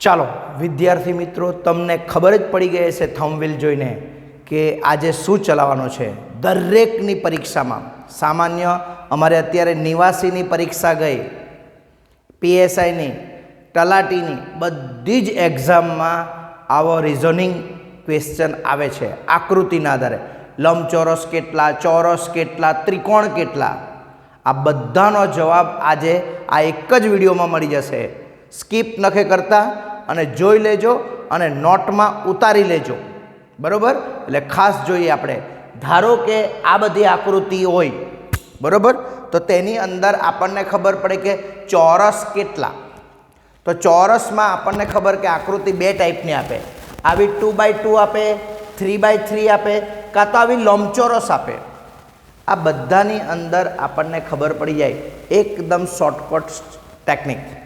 ચાલો, વિદ્યાર્થી મિત્રો, તમને ખબર જ પડી ગઈ હશે થમવેલ જોઈને કે આજે શું ચલાવવાનો છે. દરેકની પરીક્ષામાં, સામાન્ય અમારે અત્યારે નિવાસીની પરીક્ષા ગઈ, પીએસઆઈની, તલાટીની, બધી જ એક્ઝામમાં આવો રિઝનિંગ ક્વેશ્ચન આવે છે, આકૃતિના આધારે. લંબચોરસ કેટલા, ચોરસ કેટલા, ત્રિકોણ કેટલા? આ બધાનો જવાબ આજે આ એક જ વિડીયોમાં મળી જશે. સ્કીપ નખે કરતા અને જોઈ લેજો અને નોટમાં ઉતારી લેજો. બરાબર? એટલે ખાસ જોઈએ આપણે. ધારો કે આ બધી આકૃતિ હોય, બરોબર? તો તેની અંદર આપણને ખબર પડે કે ચોરસ કેટલા. તો ચોરસમાં આપણને ખબર કે આકૃતિ બે ટાઈપની આપે. આવી ટુ બાય ટુ આપે, થ્રી બાય થ્રી આપે, કાં તો આવી લંબચોરસ આપે. આ બધાની અંદર આપણને ખબર પડી જાય. એકદમ શોર્ટકટ ટેકનિક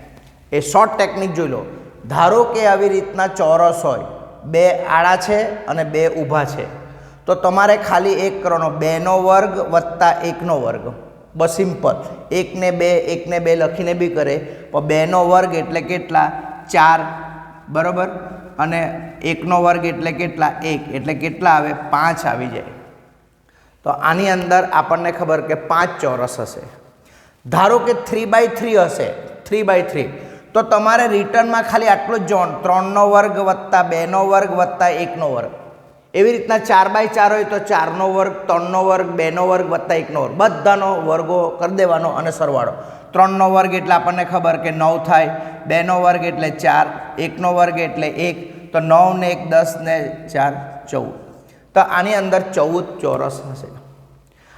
એ શોર્ટ ટેકનિક જોઈ લો. ધારો કે આવી રીતના ચોરસ હોય, બે આડા છે અને બે ઊભા છે. તો તમારે ખાલી એક કરવાનો, બેનો વર્ગ વત્તા એકનો વર્ગ. બસ સિમ્પલ એકને બે એકને બે લખીને બી કરે. પણ બેનો વર્ગ એટલે કેટલા? ચાર. બરાબર? અને એકનો વર્ગ એટલે કેટલા? એક. એટલે કેટલા આવે? પાંચ આવી જાય. તો આની અંદર આપણને ખબર કે પાંચ ચોરસ હશે. ધારો કે થ્રી બાય થ્રી હશે. થ્રી બાય થ્રી તો તમારે રિટર્નમાં ખાલી આટલો જ જોવાનું. ત્રણનો વર્ગ વત્તા બેનો વર્ગ વત્તા એકનો વર્ગ. એવી રીતના ચાર બાય ચાર હોય તો ચારનો વર્ગ, ત્રણનો વર્ગ, બેનો વર્ગ વત્તા એકનો વર્ગ. બધાનો વર્ગો કરી દેવાનો અને સરવાળો. ત્રણનો વર્ગ એટલે આપણને ખબર કે નવ થાય. બેનો વર્ગ એટલે ચાર, એકનો વર્ગ એટલે એક. તો નવ ને એક દસ ને ચાર, ચૌદ. તો આની અંદર ચૌદ ચોરસ હશે.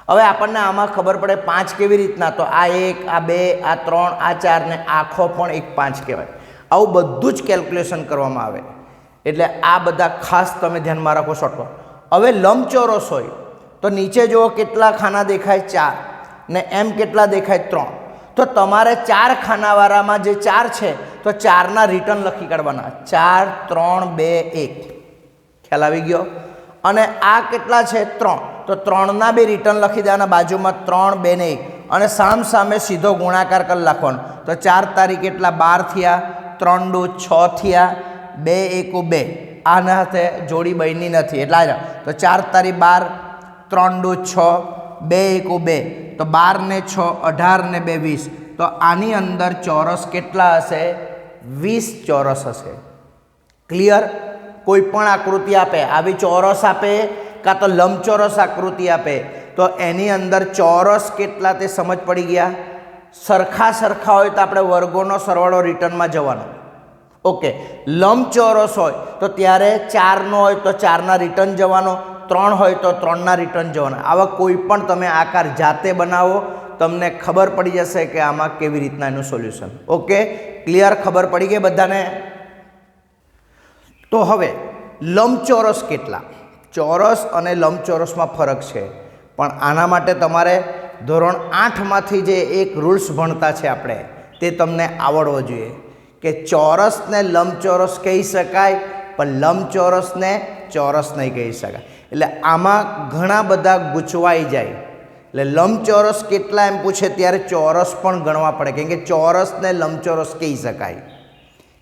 હવે આપણને આમાં ખબર પડે પાંચ કેવી રીતના. તો આ એક, આ બે, આ ત્રણ, આ ચાર ને આખો પણ એક પાંચ કહેવાય. આવું બધું જ કેલ્ક્યુલેશન કરવામાં આવે. એટલે આ બધા ખાસ તમે ધ્યાનમાં રાખો શોર્ટમાં. હવે લંબચોરસ હોય, તો નીચે જુઓ કેટલા ખાના દેખાય ચાર ને એમ કેટલા દેખાય ત્રણ. તો તમારે ચાર ખાનાવાળામાં જે ચાર છે, તો ચારના રિટર્ન લખી કાઢવાના. ચાર, ત્રણ, બે, એક. ખ્યાલ આવી ગયો? અને આ કેટલા છે? ત્રણ. તો ત્રણના બે રિટર્ન લખી દેવાના, બાજુમાં ત્રણ, બે ને એક. અને સામ સામે સીધો ગુણાકાર કરી નાખવાનો તો ચાર તારીખ એટલા બાર થયા, ત્રણ ડો છ થયા, બે એકો બે. આના હાથે જોડી બની નથી. એટલે આ તો ચાર તારીખ બાર, ત્રણ ડો છ, બે એકો બે. તો બાર ને છ, અઢાર ને બે વીસ. તો આની અંદર ચોરસ કેટલા હશે? વીસ ચોરસ હશે. ક્લિયર? કોઈ પણ આકૃતિ આપે. આવી ચોરસ આપે કાં તો લંબચોરસ આકૃતિ આપે. તો એની અંદર ચોરસ કેટલા તે સમજ પડી ગયા? સરખા સરખા હોય તો આપણે વર્ગોનો સરવાળો રિટર્નમાં જવાનો. ઓકે, લંબચોરસ હોય તો ત્યારે ચારનો હોય તો ચારના રિટર્ન જવાનો, ત્રણ હોય તો ત્રણના રિટર્ન જવાના. આવા કોઈ પણ તમે આકાર જાતે બનાવો, તમને ખબર પડી જશે કે આમાં કેવી રીતના એનું સોલ્યુશન. ઓકે, ક્લિયર ખબર પડી ગઈ બધાને? તો હવે, લંબચોરસ કેટલા? ચોરસ અને લંબચોરસમાં ફરક છે. પણ આના માટે તમારે ધોરણ આઠમાંથી જે એક રૂલ્સ ભણતા છે આપણે, તે તમને આવડવો જોઈએ. કે ચોરસને લંબચોરસ કહી શકાય, પણ લંબચોરસને ચોરસ નહીં કહી શકાય. એટલે આમાં ઘણા બધા ગૂંચવાઈ જાય. એટલે લંબચોરસ કેટલા એમ પૂછે ત્યારે ચોરસ પણ ગણવા પડે. કેમ કે ચોરસને લંબચોરસ કહી શકાય.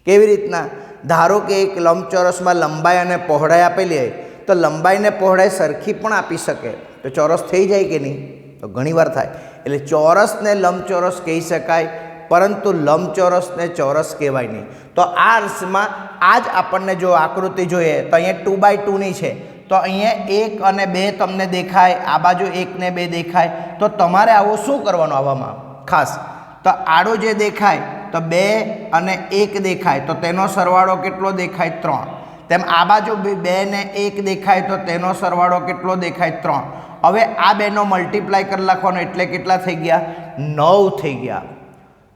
કેવી રીતના? ધારો કે એક લંબચોરસમાં લંબાઈ અને પહોળાઈ આપેલી હોય તો લંબાઈને પહોળાઈ સરખી પણ આપી શકે. તો ચોરસ થઈ જાય કે નહીં? તો ઘણીવાર થાય. એટલે ચોરસને લંબચોરસ કહી શકાય, પરંતુ લંબચોરસને ચોરસ કહેવાય નહીં. તો આ અર્થમાં આ જ આપણને જો આકૃતિ જોઈએ, તો અહીંયા ટુ બાય ટુની છે. તો અહીંયા એક અને બે તમને દેખાય, આ બાજુ એક ને બે દેખાય. તો તમારે આવું શું કરવાનું આવામાં? ખાસ. તો આડો જે દેખાય, તો બે અને એક દેખાય. તો તેનો સરવાળો કેટલો દેખાય? ત્રણ. તેમ આ બાજુ બી ને એક દેખાય તો તેનો સરવાળો કેટલો દેખાય? ત્રણ. હવે આ બેનો મલ્ટીપ્લાય કરી નાખવાનો એટલે કેટલા થઈ ગયા? નવ થઈ ગયા.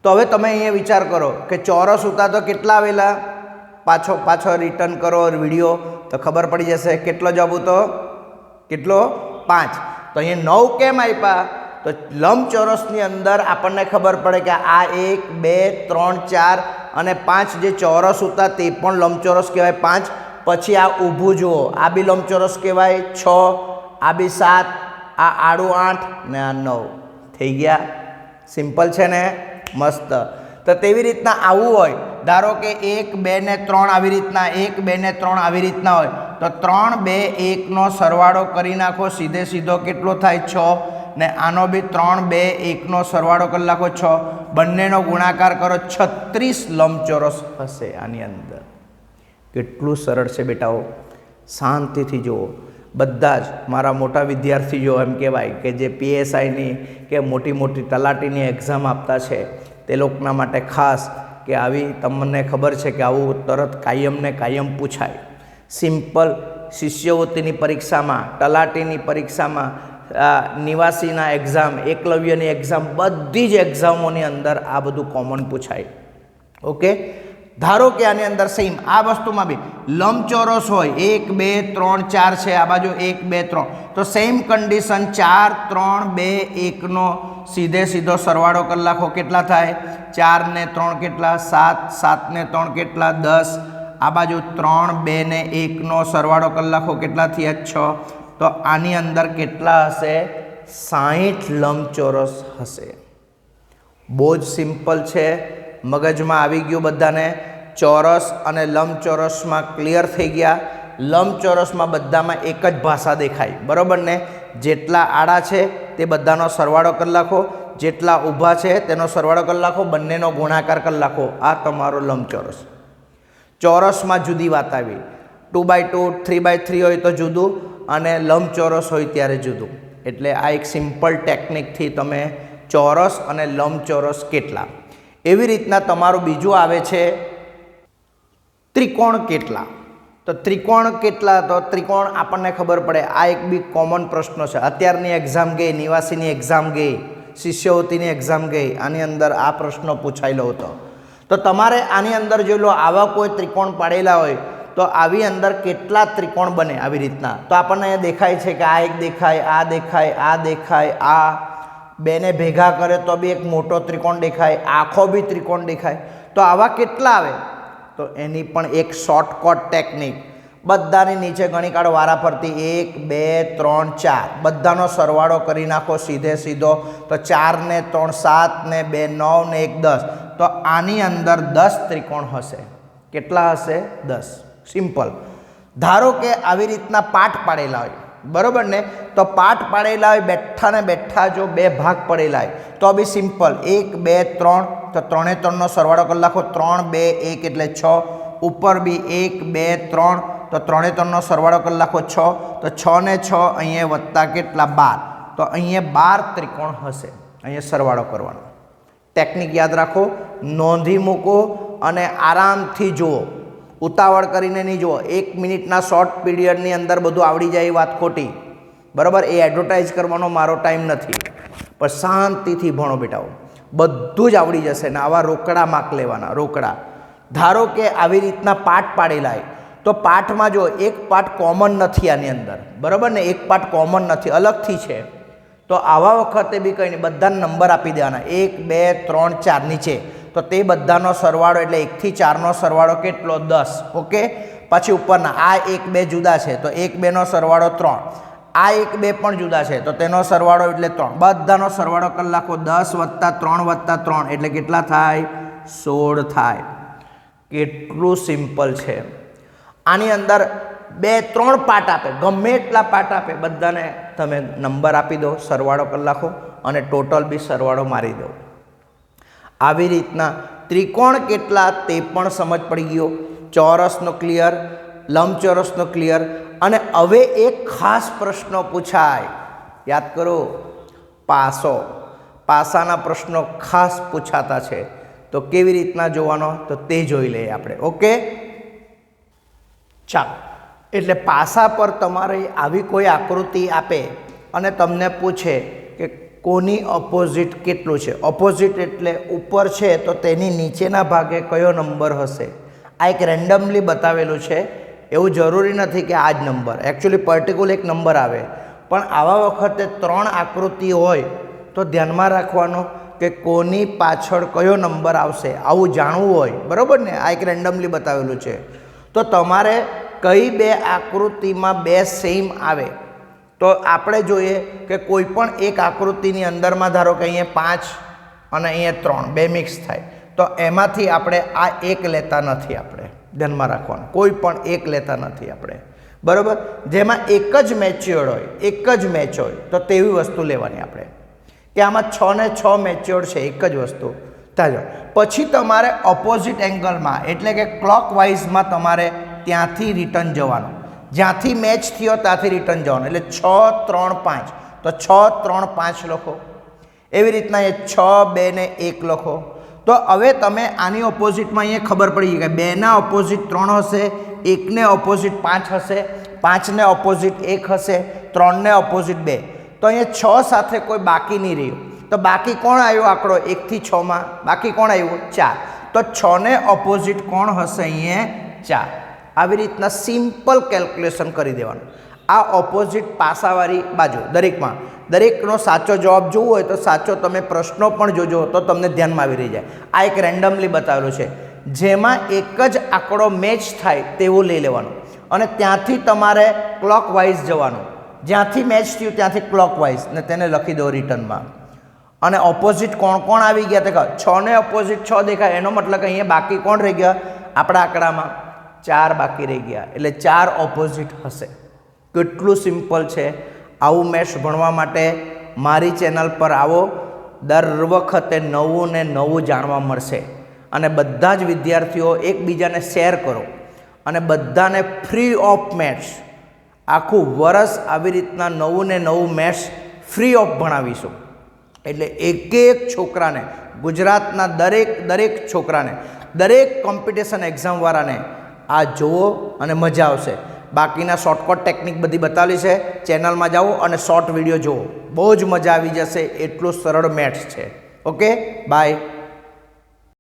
તો હવે તમે અહીંયા વિચાર કરો કે ચોરસ ઉતા તો કેટલા આવેલા? પાછો પાછો રિટર્ન કરો વીડિયો તો ખબર પડી જશે કેટલો જવાબ તો કેટલો? પાંચ. તો અહીંયા નવ કેમ આપ્યા તો લંબચોરસની અંદર આપણને ખબર પડે કે આ એક, બે, ત્રણ, ચાર અને પાંચ જે ચોરસ હતા તે પણ લંબચોરસ કહેવાય. પાંચ પછી આ ઊભું જુઓ. આ બી લંબચોરસ કહેવાય છ આ બી સાત, આ આડું આઠ ને આ નવ. થઈ ગયા. સિમ્પલ છે ને? મસ્ત. તો તેવી રીતના આવું હોય. ધારો કે એક, બે ને ત્રણ આવી રીતના, એક, બે ને ત્રણ આવી રીતના હોય. તો ત્રણ, બે, એકનો સરવાળો કરી નાખો. સીધે સીધો કેટલો થાય? છ. ને આનો બી ત્રણ, બે, એકનો સરવાળો કરી નાખો છ. બંનેનો ગુણાકાર કરો. છત્રીસ લંબચોરસ હશે આની અંદર. કેટલું સરળ છે બેટાઓ. શાંતિથી જુઓ. બધા જ મારા મોટા વિદ્યાર્થીઓ એમ કહેવાય કે જે પીએસઆઈની કે મોટી મોટી તલાટીની એક્ઝામ આપતા છે, તે લોકોના માટે ખાસ કે આવી તમને ખબર છે કે આવું તરત કાયમને કાયમ પૂછાય. સિમ્પલ શિષ્યવૃત્તિની પરીક્ષામાં, તલાટીની પરીક્ષામાં નિવાસીના એક્ઝામ એકલવ્યની એક્ઝામ બધી જ એક્ઝામોની અંદર આ બધું કોમન પૂછાય. ઓકે ધારો કે આની અંદર સેમ આ વસ્તુમાં બી લંબચોરસ હોય, એક, બે, ત્રણ, ચાર છે, આ બાજુ એક, બે, ત્રણ. તો સેમ કન્ડિશન ચાર, ત્રણ, બે, એકનો સીધે સીધો સરવાળો નાખો કેટલા થાય? ચાર ને ત્રણ કેટલા? સાત સાત ને ત્રણ કેટલા? દસ. આ બાજુ ત્રણ બે ને એકનો સરવાળો કરી નાખો કેટલા થયા? છ. તો આની અંદર કેટલા હશે? સાહીઠ લંબચોરસ હશે. બહુ જ સિમ્પલ છે. મગજમાં આવી ગયું બધાને. ચોરસ અને લંબચોરસમાં ક્લિયર થઈ ગયા. લંબચોરસમાં બધામાં એક જ ભાષા દેખાય. બરાબર ને? જેટલા આડા છે તે બધાનો સરવાળો કરી નાખો. જેટલા ઊભા છે તેનો સરવાળો કરી નાખો. બંનેનો ગુણાકાર કરી નાખો. આ તમારો લંબચોરસ. ચોરસમાં જુદી વાત આવી. Two by two, three by three હોય તો જુદું અને લંબચોરસ હોય ત્યારે જુદું. એટલે આ એક સિમ્પલ ટેકનિકથી તમે ચોરસ અને લંબચોરસ કેટલા? એવી રીતના તમારું બીજું આવે છે ત્રિકોણ કેટલા? તો ત્રિકોણ કેટલા? તો ત્રિકોણ આપણને ખબર પડે, આ એક બી કોમન પ્રશ્ન છે. અત્યારની એક્ઝામ ગઈ, નિવાસીની એક્ઝામ ગઈ, શિષ્યવૃત્તિની એક્ઝામ ગઈ, આની અંદર આ પ્રશ્ન પૂછાયેલો હતો. તો તમારે આની અંદર જોઈ લો આવા કોઈ ત્રિકોણ પાડેલા હોય, તો આવી અંદર કેટલા ત્રિકોણ બને આવી રીતના? તો આપણને દેખાય છે કે આ એક દેખાય, આ દેખાય આ દેખાય, આ બેને ભેગા કરે તો બી એક મોટો ત્રિકોણ દેખાય, આખો બી ત્રિકોણ દેખાય. તો આવા કેટલા આવે? તો એની પણ એક શોર્ટકટ ટેકનિક બધાની નીચે ગણી કાઢો વારા ફરતી એક, બે, ત્રણ, ચાર. બધાનો સરવાળો કરી નાખો સીધે સીધો. તો ચાર ને ત્રણ સાત ને બે નવ ને એક, દસ. તો આની અંદર દસ ત્રિકોણ હશે. કેટલા હશે? દસ. સિમ્પલ. ધારો કે આવી રીતના પાઠ પાડેલા હોય. બરોબર ને? તો પાઠ પાડેલા હોય, બેઠા ને બેઠા જો બે ભાગ પડેલા હોય, તો બી સિમ્પલ. એક, બે, ત્રણ, તો ત્રણે ત્રણનો સરવાળો કરી નાખો. ત્રણ, બે, એક એટલે છ. ઉપર બી એક, બે, ત્રણ, તો ત્રણે ત્રણનો સરવાળો કરી નાખો છ. તો છ ને છ અહીંયા વત્તા કેટલા? બાર. તો અહીંયા બાર ત્રિકોણ હશે. અહીંયા સરવાળો કરવાનો. ટેકનિક યાદ રાખો. નોંધી મૂકો અને આરામથી જુઓ. ઉતાવળ કરીને નહીં જુઓ. એક મિનિટના શોર્ટ પીરિયડની અંદર બધું આવડી જાય એ વાત ખોટી. બરાબર? એ એડવર્ટાઇઝ કરવાનો મારો ટાઈમ નથી. પણ શાંતિથી ભણો બેટાઓ બધું જ આવડી જશે ને આવા રોકડા માક લેવાના, રોકડા. ધારો કે આવી રીતના પાઠ પાડેલા તો પાઠમાં જો એક પાઠ કોમન નથી આની અંદર. બરાબર ને? એક પાઠ કોમન નથી, અલગથી છે. તો આવા વખતે બી કંઈ નહીં, બધાને નંબર આપી દેવાના. એક, બે, ત્રણ, ચાર નીચે. તો તે બધાનો સરવાળો એટલે એકથી ચારનો સરવાળો કેટલો? દસ. ઓકે? પછી ઉપરના, આ એક બે જુદા છે, તો એક બેનો સરવાળો ત્રણ. આ એક બે પણ જુદા છે, તો તેનો સરવાળો એટલે ત્રણ. બધાનો સરવાળો કલાકો દસ વત્તા ત્રણ વત્તા ત્રણ. એટલે કેટલા થાય? સોળ થાય. કેટલું સિમ્પલ છે. આની અંદર બે ત્રણ પાર્ટ આપે. ગમે એટલા પાર્ટ આપે. બધાને તમે નંબર આપી દો, સરવાળો નાખો અને ટોટલ બી સરવાળો મારી દો. આવી રીતના ત્રિકોણ કેટલા તે પણ સમજ પડી ગયો. ચોરસનો ક્લિયર લંબચોરસનો ક્લિયર અને હવે એક ખાસ પ્રશ્ન પૂછાય. યાદ કરો, પાસો. પાસાના પ્રશ્નો ખાસ પૂછાતા છે. તો કેવી રીતના જોવાનો? તો તે જોઈ લઈએ આપણે. ઓકે? ચાલો. એટલે પાસા પર તમારે આવી કોઈ આકૃતિ આપે અને તમને પૂછે કે કોની ઓપોઝિટ કેટલું છે? ઓપોઝિટ એટલે ઉપર છે તો તેની નીચેના ભાગે કયો નંબર હશે? આ એક રેન્ડમલી બતાવેલું છે. એવું જરૂરી નથી કે આ જ નંબર એકચ્યુઅલી પર્ટિક્યુલર એક નંબર આવે. પણ આવા વખતે ત્રણ આકૃતિ હોય તો ધ્યાનમાં રાખવાનો કે કોની પાછળ કયો નંબર આવશે. આવું જાણવું હોય. બરાબર ને? આ એક રેન્ડમલી બતાવેલું છે. તો તમારે કઈ બે આકૃતિમાં બે સેમ આવે? તો આપણે જોઈએ કે કોઈ પણ એક આકૃતિની અંદરમાં ધારો કે અહીંયા પાંચ અને અહીંયા ત્રણ, બે મિક્સ થાય. તો એમાંથી આપણે આ એક લેતા નથી આપણે, ધ્યાનમાં રાખવાનું. કોઈ પણ એક લેતા નથી આપણે. બરાબર? જેમાં એક જ મેચ્યોર્ડ હોય, એક જ મેચ હોય, તો તેવી વસ્તુ લેવાની આપણે. કે આમાં છ ને છ મેચ્યોર્ડ છે, એક જ વસ્તુ. ચાલો. પછી તમારે ઓપોઝિટ એંગલમાં એટલે કે ક્લોક વાઇઝમાં તમારે ત્યાંથી રિટર્ન જવાનું. જ્યાંથી મેચ થયો ત્યાંથી રિટર્ન જવાનું. એટલે છ, ત્રણ, પાંચ. તો છ, ત્રણ, પાંચ લખો. એવી રીતના એ છ, બે ને એક લખો. તો હવે તમે આની ઓપોઝિટમાં અહીંયા ખબર પડી ગઈ કે બેના ઓપોઝિટ ત્રણ હશે, એકને ઓપોઝિટ પાંચ હશે, પાંચને ઓપોઝિટ એક હશે, ત્રણને ઓપોઝિટ બે. તો અહીંયા છ સાથે કોઈ બાકી નહીં રહ્યું. તો બાકી કોણ આવ્યો આંકડો એકથી છમાં બાકી કોણ આવ્યું? ચાર. તો છને ઓપોઝિટ કોણ હશે અહીંયા? ચાર. આવી રીતના સિમ્પલ કેલ્ક્યુલેશન કરી દેવાનું. આ ઓપોઝિટ પાસાવાળી બાજુ, દરેકમાં. દરેકનો સાચો જવાબ જોવો હોય તો સાચો તમે પ્રશ્નો પણ જોજો તો તમને ધ્યાનમાં આવી રહી જાય. આ એક રેન્ડમલી બતાવેલું છે. જેમાં એક જ આંકડો મેચ થાય તેવું લઈ લેવાનું. અને ત્યાંથી તમારે ક્લોક વાઇઝ જવાનું. જ્યાંથી મેચ થયું ત્યાંથી ક્લોક વાઇઝ ને તેને લખી દો રિટર્નમાં અને ઓપોઝિટ કોણ કોણ આવી ગયા તે છ ને ઓપોઝિટ છ દેખાય. એનો મતલબ કે અહીંયા બાકી કોણ રહી ગયા? આપણા આંકડામાં. ચાર બાકી રહી ગયા. એટલે ચાર ઓપોઝિટ હશે. કેટલું સિમ્પલ છે. આવું મેથ્સ ભણવા માટે મારી ચેનલ પર આવો. દર વખતે નવું ને નવું જાણવા મળશે. અને બધા જ વિદ્યાર્થીઓ એકબીજાને શેર કરો. અને બધાને ફ્રી ઓફ મેથ્સ આખું વરસ આવી રીતના નવું ને નવું મેથ્સ ફ્રી ઓફ ભણાવીશું. એટલે એક એક છોકરાને, ગુજરાતના દરેક દરેક છોકરાને, દરેક કોમ્પિટિશન એક્ઝામવાળાને આ જુઓ અને મજા આવશે. બાકીના શોર્ટકટ ટેકનિક બધી બતાવેલી છે. ચેનલમાં જાઓ અને શોર્ટ વીડિયો જુઓ. બહુ જ મજા આવી જશે. એટલું સરળ મેથ્સ છે. Okay bye